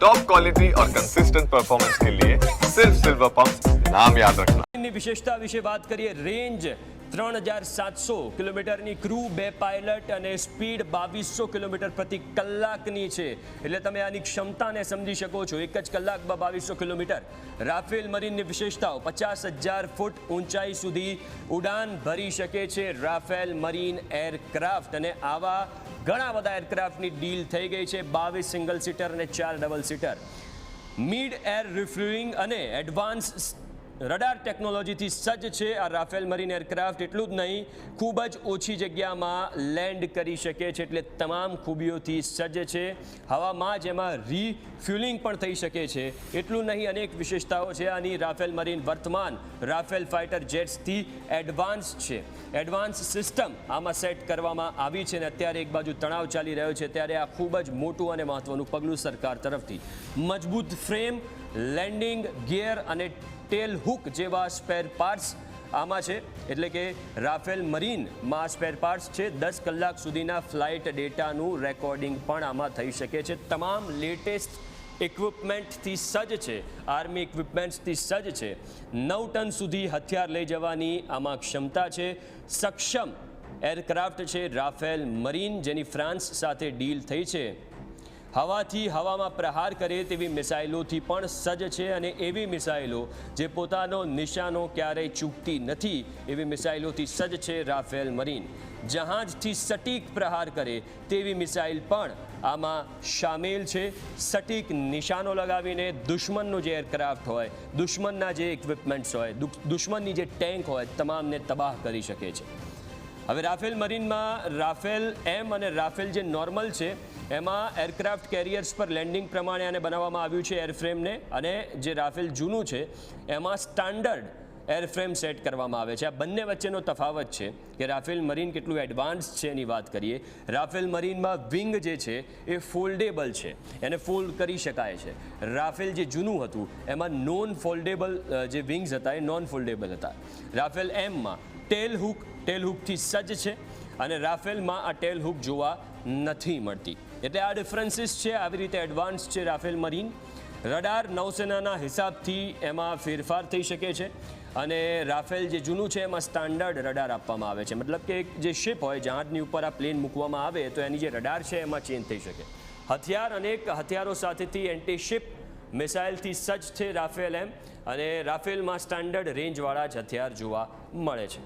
Top quality और consistent performance के लिए सिर्फ सिल्वर पंप नाम याद रखना विशेषता विषय बात करिए रेंज ત્રણ હજાર સાતસો કિલોમીટરની ક્રૂ બે પાયલટ અને સ્પીડ બાવીસો કિલોમીટર પ્રતિ કલાકની છે. એટલે તમે આની ક્ષમતાને સમજી શકો છો. એક જ કલાકમાં બાવીસો કિલોમીટર. રાફેલ મરીનની વિશેષતાઓ, પચાસ હજાર ફૂટ ઊંચાઈ સુધી ઉડાન ભરી શકે છે રાફેલ મરીન એરક્રાફ્ટ. અને આવા ઘણા બધા એરક્રાફ્ટની ડીલ થઈ ગઈ છે. બાવીસ સિંગલ સીટર અને ચાર double seater mid air refuelling અને એડવાન્સ રડાર ટેકનોલોજીથી સજ્જ છે. આ રાફેલ મરીન એરક્રાફ્ટ એટલું જ નહીં, ખૂબ જ ઓછી જગ્યામાં લેન્ડ કરી શકે છે એટલે તમામ ખૂબીઓથી સજ્જ છે. હવામાં જ એમાં રિફ્યુલિંગ પણ થઈ શકે છે. એટલું નહીં, અનેક વિશેષતાઓ છે. આની રાફેલ મરીન વર્તમાન રાફેલ ફાઇટર જેટ્સથી એડવાન્સ છે. એડવાન્સ સિસ્ટમ આમાં સેટ કરવામાં આવી છે અને અત્યારે એક બાજુ તણાવ ચાલી રહ્યો છે. ત્યારે આ ખૂબ જ મોટું અને મહત્વનું પગલું સરકાર તરફથી. મજબૂત ફ્રેમ, લેન્ડિંગ ગિયર અને ટેલ હુક જેવા સ્પેર પાર્ટ્સ આમાં છે. એટલે કે રાફેલ મરીનમાં સ્પેર પાર્ટ્સ છે. દસ કલાક સુધીના ફ્લાઇટ ડેટાનું રેકોર્ડિંગ પણ આમાં થઈ શકે છે. તમામ લેટેસ્ટ ઇક્વિપમેન્ટથી સજ્જ છે. આર્મી ઇક્વિપમેન્ટ્સથી સજ્જ છે. નવ ટન સુધી હથિયાર લઈ જવાની આમાં ક્ષમતા છે. સક્ષમ એરક્રાફ્ટ છે રાફેલ મરીન, જેની ફ્રાન્સ સાથે ડીલ થઈ છે. હવાથી હવામાં પ્રહાર કરે તેવી મિસાઇલોથી પણ સજ્જ છે અને એવી મિસાઇલો જે પોતાનો નિશાનો ક્યારેય ચૂકતી નથી, એવી મિસાઇલોથી સજ્જ છે રાફેલ મરીન. જહાજથી સટીક પ્રહાર કરે તેવી મિસાઇલ પણ આમાં સામેલ છે. સટીક નિશાનો લગાવીને દુશ્મનનો જે એરક્રાફ્ટ હોય, દુશ્મનના જે ઇક્વિપમેન્ટ્સ હોય દુશ્મનની જે ટેન્ક હોય, તમામને તબાહ કરી શકે છે. હવે રાફેલ મરીનમાં રાફેલ એમ અને રાફેલ જે નોર્મલ છે એમાં એરક્રાફ્ટ કેરિયર્સ પર લેન્ડિંગ પ્રમાણે આને બનાવવામાં આવ્યું છે એરફ્રેમને અને જે રાફેલ જૂનું છે, એમાં સ્ટાન્ડર્ડ એરફ્રેમ સેટ કરવામાં આવે છે. આ બંને વચ્ચેનો તફાવત છે કે રાફેલ મરીન કેટલું એડવાન્સ છે એની વાત કરીએ. રાફેલ મરીનમાં વિંગ જે છે એ ફોલ્ડેબલ છે. એને ફોલ્ડ કરી શકાય છે. રાફેલ જે જૂનું હતું, એમાં નોન ફોલ્ડેબલ જે વિંગ્સ હતા એ નોન ફોલ્ડેબલ હતા. રાફેલ એમમાં ટેલ હુક, ટેલ હુકથી સજ્જ છે અને રાફેલમાં આ ટેલ હુક જોવા નથી મળતી. એટલે આ ડિફરન્સીસ છે, આવી રીતે એડવાન્સ છે રાફેલ મરીન. રડાર નૌસેનાના હિસાબથી એમાં ફેરફાર થઈ શકે છે અને રાફેલ જે જૂનું છે, એમાં સ્ટાન્ડર્ડ રડાર આપવામાં આવે છે. મતલબ કે જે શિપ હોય, જહાજની ઉપર આ પ્લેન મૂકવામાં આવે, તો એની જે રડાર છે, એમાં ચેન્જ થઈ શકે. હથિયાર અનેક હથિયારો સાથેથી એન્ટી શિપ મિસાઇલથી સજ્જ છે રાફેલ એમ અને રાફેલમાં સ્ટાન્ડર્ડ રેન્જવાળા જ હથિયાર જોવા મળે છે.